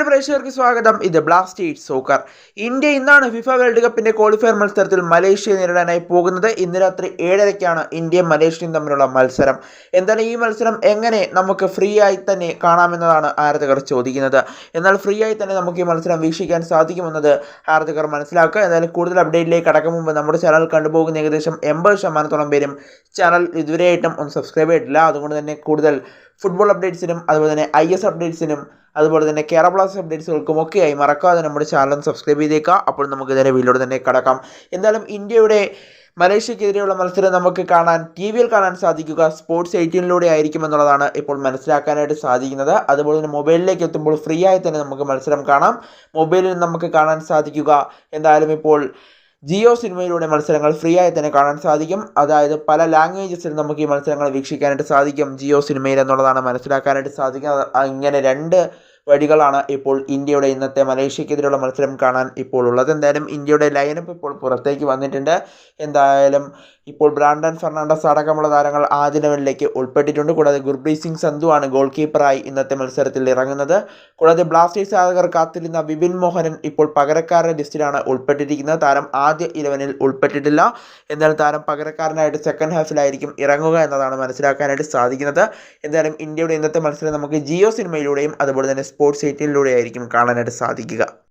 whatever. പ്രേക്ഷകർക്ക് സ്വാഗതം. ഇത് ബ്ലാസ്റ്റേഴ്സ് സോക്കർ ഇന്ത്യ ഇന്നാണ് ഫിഫ വേൾഡ് കപ്പിന്റെ ക്വാളിഫയർ മത്സരത്തിൽ മലേഷ്യയെ നേരിടാനായി പോകുന്നത്. ഇന്ന് രാത്രി ഏഴരയ്ക്കാണ് ഇന്ത്യയും മലേഷ്യയും തമ്മിലുള്ള മത്സരം. എന്താണ് ഈ മത്സരം? എങ്ങനെ നമുക്ക് ഫ്രീ ആയി തന്നെ കാണാമെന്നതാണ് ആരാധകർ ചോദിക്കുന്നത്. എന്നാൽ ഫ്രീ ആയി തന്നെ നമുക്ക് ഈ മത്സരം വീക്ഷിക്കാൻ സാധിക്കുമെന്നത് ആരാധകർ മനസ്സിലാക്കുക. എന്നാലും കൂടുതൽ അപ്ഡേറ്റിലേക്ക് കടക്കും മുമ്പ് നമ്മുടെ ചാനൽ കണ്ടുപോകുന്ന ഏകദേശം എൺപത് ശതമാനത്തോളം പേരും ചാനൽ ഇതുവരെയായിട്ടും ഒന്ന് സബ്സ്ക്രൈബ് ചെയ്തിട്ടില്ല. അതുകൊണ്ട് തന്നെ കൂടുതൽ ഫുട്ബോൾ അപ്ഡേറ്റ്സിനും അതുപോലെ തന്നെ ഐ എസ് അപ്ഡേറ്റ്സിനും അതുപോലെ തന്നെ കേരള ബ്ലാസ്റ്റേഴ്സ് അപ്ഡേറ്റ്സുകൾക്കും ആയി മറക്കാതെ നമ്മുടെ ചാനൽ സബ്സ്ക്രൈബ് ചെയ്തേക്കാം. അപ്പോൾ നമുക്ക് ഇതിനെ വീഡിയോ തന്നെ കടക്കാം. എന്തായാലും ഇന്ത്യയുടെ മലേഷ്യക്കെതിരെയുള്ള മത്സരം നമുക്ക് കാണാൻ ടി വിയിൽ കാണാൻ സാധിക്കുക സ്പോർട്സ് എയ്റ്റീനിലൂടെ ആയിരിക്കും എന്നുള്ളതാണ് ഇപ്പോൾ മനസ്സിലാക്കാനായിട്ട് സാധിക്കുന്നത്. അതുപോലെ തന്നെ മൊബൈലിലേക്ക് എത്തുമ്പോൾ ഫ്രീ ആയി തന്നെ നമുക്ക് മത്സരം കാണാം. മൊബൈലിൽ നമുക്ക് കാണാൻ സാധിക്കുക. എന്തായാലും ഇപ്പോൾ ജിയോ സിനിമയിലൂടെ മത്സരങ്ങൾ ഫ്രീ ആയി തന്നെ കാണാൻ സാധിക്കും. അതായത് പല ലാംഗ്വേജസിൽ നമുക്ക് ഈ മത്സരങ്ങൾ വീക്ഷിക്കാനായിട്ട് സാധിക്കും ജിയോ സിനിമയിൽ എന്നുള്ളതാണ് മനസ്സിലാക്കാനായിട്ട് സാധിക്കുന്നത്. ഇങ്ങനെ രണ്ട് വഴികളാണ് ഇപ്പോൾ ഇന്ത്യയുടെ ഇന്നത്തെ മലേഷ്യക്കെതിരെയുള്ള മത്സരം കാണാൻ ഇപ്പോൾ ഉള്ളത്. എന്തായാലും ഇന്ത്യയുടെ ലൈനപ്പ് ഇപ്പോൾ പുറത്തേക്ക് വന്നിട്ടുണ്ട്. എന്തായാലും ഇപ്പോൾ ബ്രാൻഡൻ ഫെർണാണ്ടസ് അടക്കമുള്ള താരങ്ങൾ ആദ്യ ലെവലിലേക്ക് ഉൾപ്പെട്ടിട്ടുണ്ട്. കൂടാതെ ഗുർപ്രീത് സിംഗ് സന്ധു ആണ് ഗോൾ കീപ്പറായി ഇന്നത്തെ മത്സരത്തിൽ ഇറങ്ങുന്നത്. കൂടാതെ ബ്ലാസ്റ്റേഴ്സ് ആരാധകർ കാത്തിരുന്ന വിപിൻ മോഹനൻ ഇപ്പോൾ പകരക്കാരുടെ ലിസ്റ്റിലാണ് ഉൾപ്പെട്ടിരിക്കുന്നത്. താരം ആദ്യ ഇലവനിൽ ഉൾപ്പെട്ടിട്ടില്ല. എന്നാൽ താരം പകരക്കാരനായിട്ട് സെക്കൻഡ് ഹാഫിലായിരിക്കും ഇറങ്ങുക എന്നതാണ് മനസ്സിലാക്കാനായിട്ട് സാധിക്കുന്നത്. എന്തായാലും ഇന്ത്യയുടെ ഇന്നത്തെ മത്സരം നമുക്ക് ജിയോ സിനിമയിലൂടെയും അതുപോലെ തന്നെ സ്പോർട്സ് എയ്റ്റീനിലൂടെയായിരിക്കും കാണാനായിട്ട് സാധിക്കുക.